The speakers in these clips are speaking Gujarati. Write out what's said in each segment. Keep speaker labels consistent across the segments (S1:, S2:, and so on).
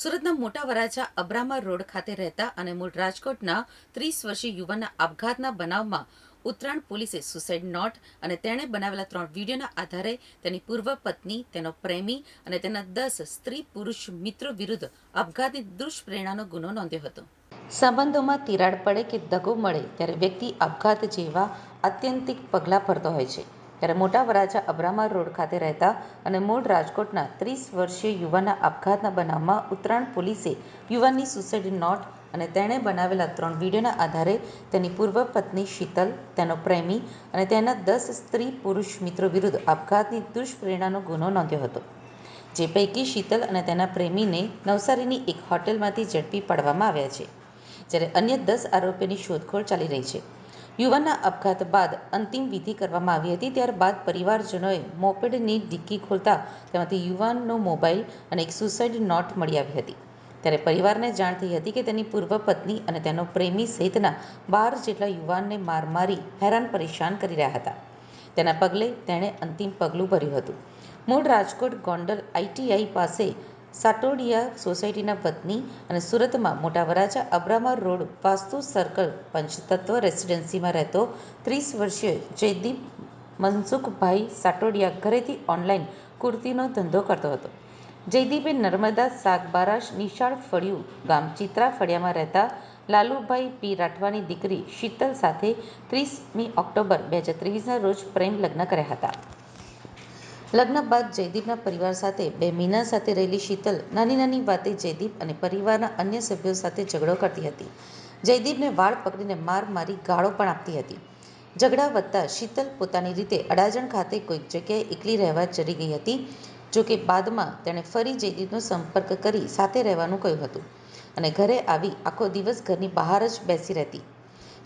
S1: સુરતના મોટા વરાછા અબ્રામા રોડ ખાતે રહેતા અને મૂળ રાજકોટના ત્રીસ વર્ષીય યુવાનના આપઘાતના બનાવમાં ઉત્તરાયણ પોલીસે સુસાઇડ નોટ અને તેણે બનાવેલા ત્રણ વિડીયોના આધારે તેની પૂર્વ પત્ની, તેનો પ્રેમી અને તેના દસ સ્ત્રી પુરુષ મિત્રો વિરુદ્ધ આપઘાતની દુષ્પ્રેરણાનો ગુનો નોંધ્યો હતો. સંબંધોમાં તિરાડ પડે કે દગો મળે ત્યારે વ્યક્તિ આપઘાત જેવા આત્યંતિક પગલાં ભરતો હોય છે. ત્યારે મોટા વરાછા અબ્રામા રોડ ખાતે રહેતા અને મૂળ રાજકોટના ત્રીસ વર્ષીય યુવાનના આપઘાતના બનાવમાં ઉત્તરાયણ પોલીસે યુવાનની સુસાઇડ નોટ અને તેણે બનાવેલા ત્રણ વિડીયોના આધારે તેની પૂર્વ પત્ની શીતલ, તેનો પ્રેમી અને તેના દસ સ્ત્રી પુરુષ મિત્રો વિરુદ્ધ આપઘાતની દુષ્પ્રેરણાનો ગુનો નોંધ્યો હતો. જે પૈકી શીતલ અને તેના પ્રેમીને નવસારીની એક હોટેલમાંથી ઝડપી પાડવામાં આવ્યા છે, જ્યારે અન્ય દસ આરોપીની શોધખોળ ચાલી રહી છે. યુવાનના આપઘાત બાદ અંતિમ વિધિ કરવામાં આવી હતી. ત્યારબાદ પરિવારજનોએ મોપેડની ડિક્કી ખોલતા તેમાંથી યુવાનનો મોબાઈલ અને એક સુસાઇડ નોટ મળી આવી હતી. ત્યારે પરિવારને જાણ થઈ હતી કે તેની પૂર્વ પત્ની અને તેનો પ્રેમી સહિતના બાર જેટલા યુવાનને માર મારી હેરાન પરેશાન કરી રહ્યા હતા. તેના પગલે તેણે અંતિમ પગલું ભર્યું હતું. મૂળ રાજકોટ ગોંડલ આઈટીઆઈ પાસે સાટોડિયા સોસાયટીના વતની અને સુરતમાં મોટા વરાછા અબ્રામા રોડ વાસ્તુ સર્કલ પંચતત્વ રેસિડેન્સીમાં રહેતો ત્રીસ વર્ષીય જયદીપ મનસુખભાઈ સાટોડિયા ઘરેથી ઓનલાઈન કુર્તીનો ધંધો કરતો હતો. જયદીપે નર્મદા સાગબારાશ નિશાળ ફળિયું ગામ ચિત્રા ફળિયામાં રહેતા લાલુભાઈ પી રાઠવાની દીકરી શીતલ સાથે ત્રીસમી ઓક્ટોબર બે હજાર ત્રેવીસના રોજ પ્રેમ લગ્ન કર્યા હતા. લગ્ન બાદ જયદીપના પરિવાર સાથે બે મહિના સાથે રહેલી શીતલ નાની નાની વાતે જયદીપ અને પરિવારના અન્ય સભ્યો સાથે ઝઘડો કરતી હતી. જયદીપને વાળ પકડીને માર મારી ગાળો પણ આપતી હતી. ઝઘડા વધતા શીતલ પોતાની રીતે અડાજણ ખાતે કોઈક જગ્યાએ એકલી રહેવા ચડી ગઈ હતી જોકે બાદમાં તેણે ફરી જયદીપનો સંપર્ક કરી સાથે રહેવાનું કહ્યું હતું અને ઘરે આવી આખો દિવસ ઘરની બહાર જ બેસી રહેતી.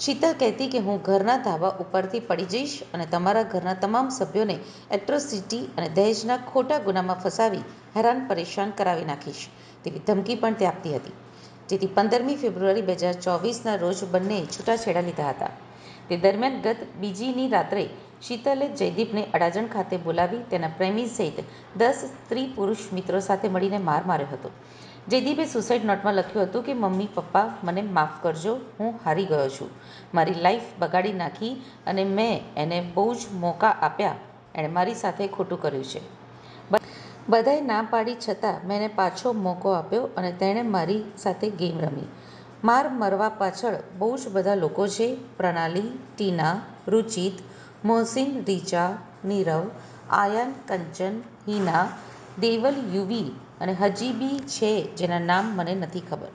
S1: શીતલ કહેતી કે, હું ઘરના ધાબા ઉપરથી પડી જઈશ અને તમારા ઘરના તમામ સભ્યોને એટ્રોસિટી અને દહેજના ખોટા ગુનામાં ફસાવી હેરાન પરેશાન કરાવી નાખીશ. તેવી ધમકી પણ તે આપતી હતી. જેથી પંદરમી ફેબ્રુઆરી બે હજાર ચોવીસના રોજ બંનેએ છૂટાછેડા લીધા હતા. તે દરમિયાન ગત બીજીની રાત્રે શીતલે જયદીપને અડાજણ ખાતે બોલાવી તેના પ્રેમી સહિત દસ સ્ત્રી પુરુષ મિત્રો સાથે મળીને માર માર્યો હતો. જયદીપે સુસાઇડ નોટમાં લખ્યું હતું કે, મમ્મી, પપ્પા, મને માફ કરજો, હું હારી ગયો છું. મારી લાઈફ બગાડી નાખી અને મેં એને બહુ જ મોકા આપ્યા. એણે મારી સાથે ખોટું કર્યું છે. બધાએ ના પાડી છતાં મેં એને પાછો મોકો આપ્યો અને તેણે મારી સાથે ગેમ રમી. માર મરવા પાછળ બહુ જ બધા લોકો છે. પ્રણાલી, ટીના, રુચિત, મોહસિન, રીચા, નીરવ, આયન, કંચન, હિના, દેવલ, યુવી અને હજી બી છે જેના નામ મને નથી ખબર.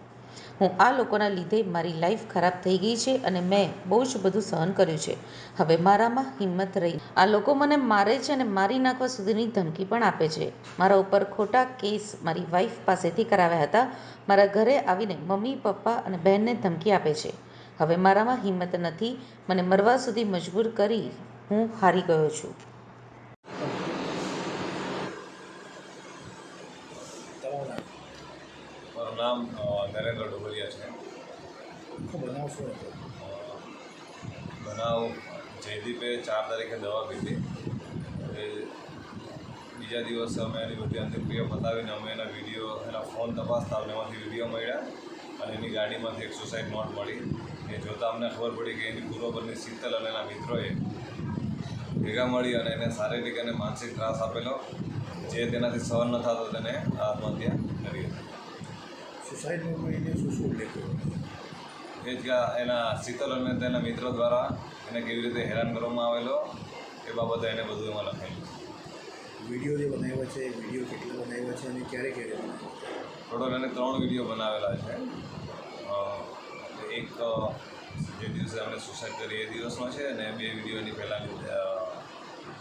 S1: હું આ લોકોના લીધે મારી લાઈફ ખરાબ થઈ ગઈ છે અને મેં બહુ જ બધું સહન કર્યું છે. હવે મારામાં હિંમત રહી. આ લોકો મને મારે છે અને મારી નાખવા સુધીની ધમકી પણ આપે છે. મારા ઉપર ખોટા કેસ મારી વાઈફ પાસેથી કરાવ્યા હતા. મારા ઘરે આવીને મમ્મી, પપ્પા અને બહેનને ધમકી આપે છે. હવે મારામાં હિંમત નથી. મને મરવા સુધી મજબૂર કરી હું હારી ગયો છું.
S2: નામ
S3: નરેન્દ્ર ડોબરિયા છે
S2: બનાવ શું હતો?
S3: બનાવ જયદીપે ચાર તારીખે દવા પીધી. એ બીજા દિવસે અમે એની બધી અંતિમક્રિયા બતાવીને અમે એના વીડિયો એના ફોન તપાસતા અમને એમાંથી વીડિયો મળ્યા અને એની ગાડીમાંથી એક સુસાઇડ નોટ મળી. એ જોતાં અમને ખબર પડી કે એની પૂર્વપરની શીતલ અને એના મિત્રોએ ભેગા મળી અને એને શારીરિક અને માનસિક ત્રાસ આપેલો. જે તેનાથી સહન ન થતો તેને આત્મહત્યા કરી હતી.
S2: સુસાઇડ નોટમાં શું શું ઉલ્લેખ કર્યો?
S3: એ જ એના શીતલ અને તેના મિત્રો દ્વારા એને કેવી રીતે હેરાન કરવામાં આવેલો એ બાબતે એને બધું એમાં લખેલું.
S2: વીડિયો જે બનાવ્યો છે એ વીડિયો કેટલો બનાવ્યો છે અને ક્યારે ક્યારે
S3: ટોટલ એને ત્રણ વીડિયો બનાવેલા છે. એક જે દિવસે અમે સુસાઇડ કરી એ દિવસનો છે અને બે વિડીયોની પહેલાં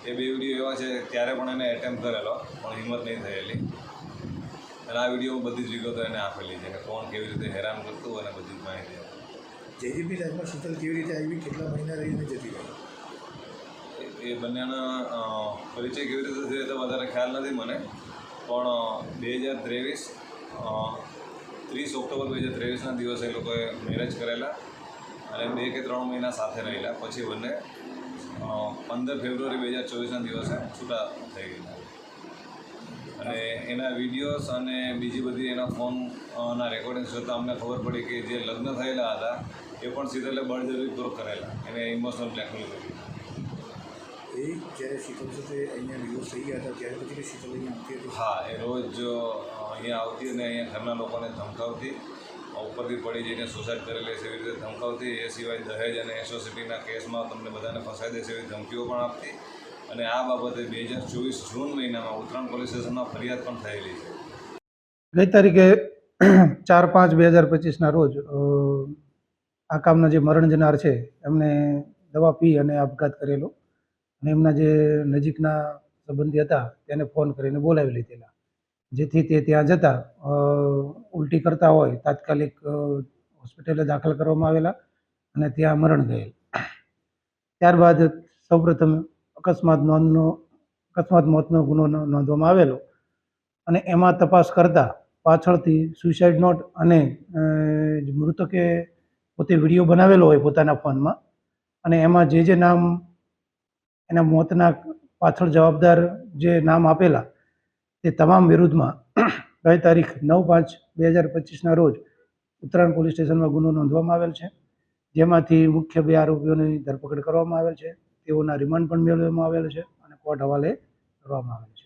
S3: એ બે વીડિયો એવા છે ત્યારે પણ એને એટેમ્પ કરેલો પણ હિંમત નહીં થયેલી. અને આ વીડિયો બધી જ વિગતો એને આપેલી છે કે કોણ કેવી રીતે હેરાન કરતું અને બધી જ માહિતી
S2: જયદીપની લાઈફમાં શીતલ કેવી રીતે આવી, કેટલા મહિના રહીને જતી રહી?
S3: એ બંનેના પરિચય કેવી રીતે થયો તો વધારે ખ્યાલ નથી મને. પણ બે હજાર ત્રેવીસ ત્રીસ ઓક્ટોબર બે હજાર ત્રેવીસના દિવસે એ લોકોએ મેરેજ કરેલા અને બે કે ત્રણ મહિના સાથે રહેલા. પછી બંને પંદર ફેબ્રુઆરી બે હજાર ચોવીસના દિવસે છૂટા થઈ ગયેલા. અને એના વિડીયોઝ અને બીજી બધી એના ફોનના રેકોર્ડિંગ્સ જોતાં અમને ખબર પડી કે જે લગ્ન થયેલા હતા એ પણ શીતલે બળજબરીપૂર્વક કરેલા. એને ઇમોશનલ બ્લેકમેલ કરી.
S2: એ જ્યારે શીતલ સાથે અહીંયા ડિવોર્સ થઈ ગયા હતા ત્યારે પછી શીતલ અહીંયા આવતી હતી?
S3: હા એ રોજ અહીંયા આવતી અને અહીંયા ઘરના લોકોને ધમકાવતી ઉપરથી પડી જઈને સુસાઇડ કરેલી છે એવી રીતે ધમકાવતી. એ સિવાય દહેજ અને એસોસિટીના કેસમાં તમને બધાને ફસાઈ દેશે એવી ધમકીઓ પણ આપતી. અને આ બાબતે બે હજાર ચોવીસ જૂન મહિનામાં ઉત્તરાયણ પોલીસ સ્ટેશનમાં ફરિયાદ પણ થયેલી છે.
S4: ગઈ તારીખે ચાર પાંચ બે હજાર પચીસના રોજ આ કામના જે મરણ જનાર છે, એમને દવા પી અને આપઘાત કરેલો. અને એમના જે નજીકના સંબંધી હતા, તેને ફોન કરીને બોલાવી લીધેલા. જેથી તે ત્યાં જતા ઉલટી કરતા હોય, તાત્કાલિક હોસ્પિટલે દાખલ કરવામાં આવેલા અને ત્યાં મરણ ગયેલ. ત્યારબાદ સૌપ્રથમ અકસ્માત નોંધનો, અકસ્માત મોતનો ગુનો નોંધવામાં આવેલો. અને એમાં તપાસ કરતા પાછળથી સુસાઇડ નોટ અને મૃતકે પોતે વીડિયો બનાવેલો હોય પોતાના ફોનમાં. અને એમાં જે જે નામ એના મોતના પાછળ જવાબદાર જે નામ આપેલા, તે તમામ વિરુદ્ધમાં ગઈ તારીખ નવ પાંચ બે હજાર પચીસના રોજ ઉત્તરાયણ પોલીસ સ્ટેશનમાં ગુનો નોંધવામાં આવેલ છે. જેમાંથી મુખ્ય બે આરોપીઓની ધરપકડ કરવામાં આવેલ છે. તેઓના રિમાન્ડ પણ મેળવવામાં આવેલ છે અને કોર્ટ હવાલે કરવામાં આવેલ છે.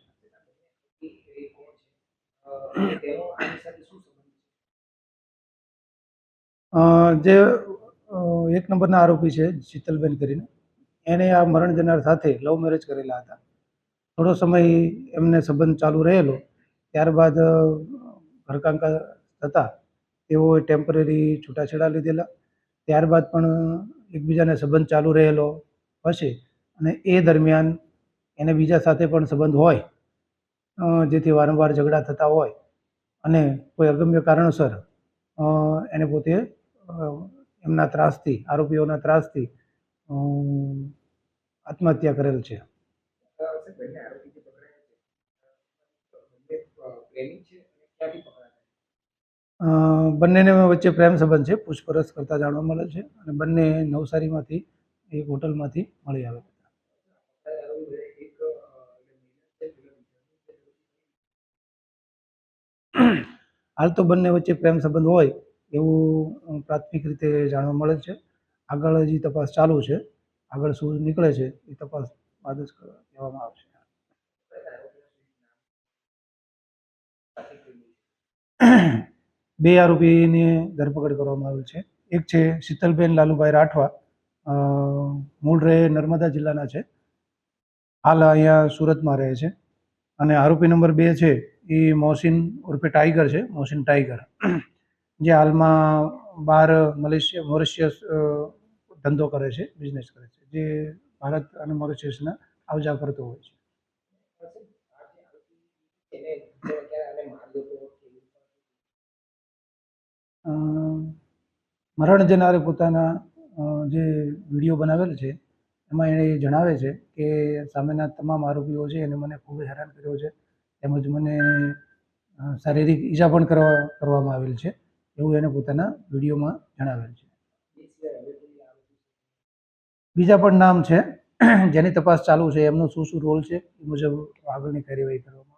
S4: જે એક નંબરના આરોપી છે શીતલબેન કરીને. એણે આ મરણ જનાર સાથે લવ મેરેજ કરેલા હતા. થોડો સમય એમને સંબંધ ચાલુ રહેલો, ત્યારબાદ ઘરકાંકા થતાં તેઓએ ટેમ્પરરી છૂટાછેડા લીધેલા. ત્યારબાદ પણ એકબીજાને સંબંધ ચાલુ રહેલો પછી અને એ દરમિયાન એને બીજા સાથે પણ સંબંધ હોય જેથી વારંવાર ઝઘડા થતા હોય, અને કોઈ અગમ્ય કારણોસર એને પોતે એમના ત્રાસથી, આરોપીઓના ત્રાસથી આત્મહત્યા કરેલ છે. બંનેને વચ્ચે પ્રેમ સંબંધ છે, પૂછપરછ કરતા જાણવા મળે છે, અને બંને નવસારીમાંથી એક હોટલમાંથી મળી આવે. હાલ તો બંને વચ્ચે પ્રેમ સંબંધ હોય એવું પ્રાથમિક રીતે જાણવા મળે છે. આગળ હજી તપાસ ચાલુ છે. આગળ શું નીકળે છે એ તપાસ બાદ જ કહેવામાં આવશે. બે આરોપીની ધરપકડ કરવામાં આવેલ છે. એક છે શીતલબેન લાલુભાઈ રાઠવા મૂળ રહે નર્મદા જિલ્લાના છે. હાલ અહીંયા સુરતમાં રહે છે. અને આરોપી નંબર બે છે એ મોહસિન ઉર્ફે ટાઈગર છે, મોહસિન ટાઈગર. જે હાલમાં બહાર મલેશિયા મોરિશિયસ ધંધો કરે છે બિઝનેસ કરે છે. જે ભારત અને મોરિશિયસના આવજા કરતો હોય છે. મરણ જનારે પોતાના જે વીડિયો બનાવેલ છે, એમાં એણે જણાવે છે કે સામેના તમામ આરોપીઓ છે, એને મને ખૂબ હેરાન કર્યો છે. તેમજ મને શારીરિક ઈજા પણ કરવા, કરવામાં આવેલ છે, એવું એને પોતાના વિડીયોમાં જણાવેલ છે. બીજા પણ નામ છે, જેની તપાસ ચાલુ છે, એમનો શું શું રોલ છે, એ મુજબ આગળની કાર્યવાહી કરવામાં